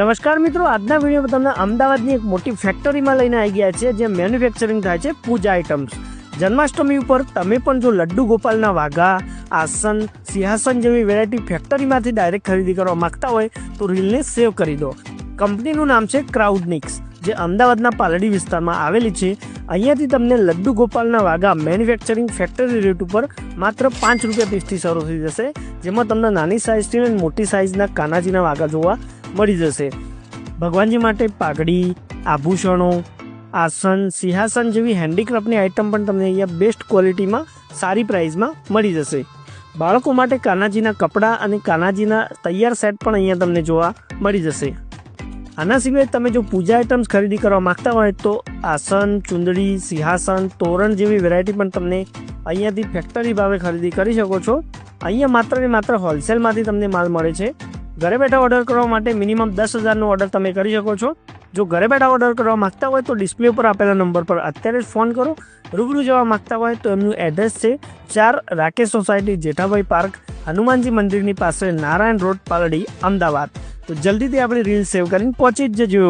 નમસ્કાર મિત્રો, આજના વિડીયોમાં તમને અમદાવાદની એક મોટી ફેક્ટરીમાં લઈને આવી ગયા છે જે મેન્યુફેક્ચરિંગ થાય છે પૂજા આઇટમ્સ જન્માષ્ટમી ઉપર તમે પણ જો લડ્ડુ ગોપાલના વાઘા, આસન, સિંહાસન જેવી વેરાયટી ફેક્ટરીમાંથી ડાયરેક્ટ ખરીદી કરવા માંગતા હોય, તો રીલને સેવ કરી દો. કંપનીનું નામ છે ક્રાઉડનિક્સ જે અમદાવાદના પાલડી વિસ્તારમાં આવેલી છે. અહીંયાથી તમને લડ્ડુ ગોપાલના વાઘા મેન્યુફેક્ચરિંગ ફેક્ટરી રેટ ઉપર માત્ર પાંચ રૂપિયા પીસથી શરૂ થઈ જશે, જેમાં તમને નાની સાઇઝથી અને મોટી સાઇઝના કાનાજીના વાઘા જોવા મળી જશે. ભગવાનજી માટે પાઘડી, આભૂષણો, આસન, સિંહાસન જેવી હેન્ડીક્રાફ્ટની આઇટમ પણ તમને અહીંયા બેસ્ટ ક્વોલિટીમાં સારી પ્રાઇસમાં મળી જશે. બાળકો માટે કાનાજીના કપડાં અને કાનાજીના તૈયાર સેટ પણ અહીંયા તમને જોવા મળી જશે. આના સિવાય તમે જો પૂજા આઇટમ્સ ખરીદી કરવા માગતા હોય તો આસન, ચુંદડી, સિંહાસન, તોરણ જેવી વેરાયટી પણ તમને અહીંયાથી ફેક્ટરી ભાવે ખરીદી કરી શકો છો. અહીંયા માત્ર ને માત્ર હોલસેલમાંથી તમને માલ મળે છે. ઘરે બેઠા ઓર્ડર કરવા માટે મિનિમમ દસ હજારનો ઓર્ડર તમે કરી શકો છો. જો ઘરે બેઠા ઓર્ડર કરવા માંગતા હોય તો ડિસ્પ્લે ઉપર આપેલા નંબર પર અત્યારે જ ફોન કરો. રૂબરૂ જવા માગતા હોય તો એમનું એડ્રેસ છે ચાર રાકેશ સોસાયટી, જેઠાભાઈ પાર્ક, હનુમાનજી મંદિરની પાસે, નારાયણ રોડ, પાલડી, અમદાવાદ. તો જલ્દીથી આપણે રીલ સેવ કરીને પહોંચી જ જજો.